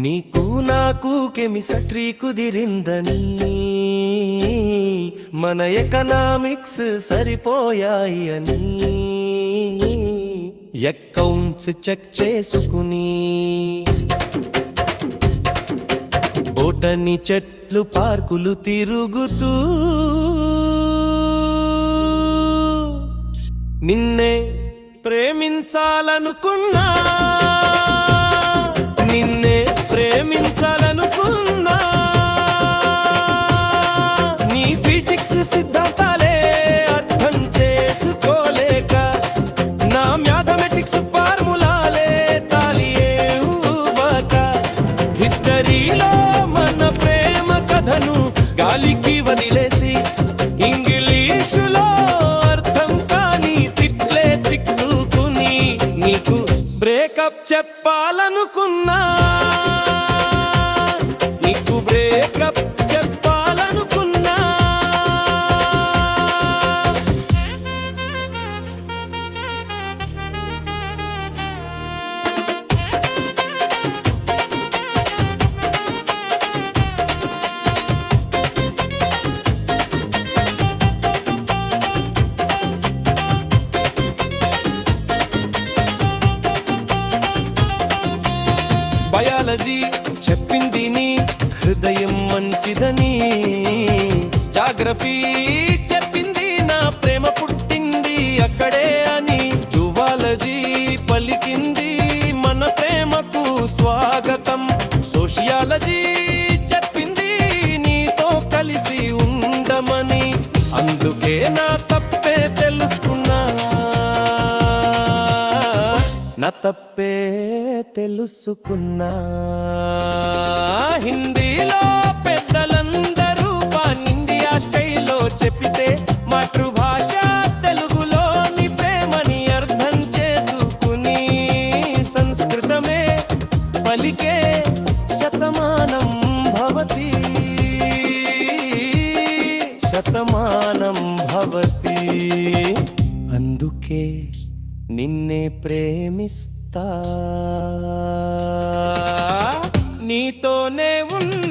నీకు నాకు కెమిస్ట్రీ కుదిరిందని? మన ఎకనామిక్స్ సరిపోయాయి అని. అకౌంట్స్ చెక్ చేసుకుని. బోటని చెట్లు పార్కులు తిరుగుతూ. నిన్నే ప్రేమించాలనుకున్నా. నిన్నే ప్రేమించాలనుకున్నా. నీ ఫిజిక్స్ సిద్ధాంతాలే అర్థం చేసుకోలేక నా మ్యాథమెటిక్స్ ఫార్ములాలే తాలియే ఊవక హిస్టరీలో మన ప్రేమ కథను గాలికి వదిలేసి ఇంగ్లీషులో అర్థం కాని తిట్లే తిట్టుకుని నీకు బ్రేకప్ చెప్పాలనుకున్నా. గలది చెప్పింది నీ హృదయం మంచిదని. జాగ్రఫీ చెప్పింది నా ప్రేమ పుట్టింది అక్కడే అని. జువాలజీ పలికింది మన ప్రేమకు స్వాగతం. సోషియాలజీ తప్పే తెలుసుకున్నా. హిందీలో పెద్దలందరూ పాన్ ఇండియా స్టైల్లో చెప్పితే మాతృభాష తెలుగులోని ప్రేమని అర్థం చేసుకుని సంస్కృతమే పలికే శతమానం భవతి. శతమానం భవతి. అందుకే నిన్నే ప్రేమిస్తా. నీతోనే ఉన్న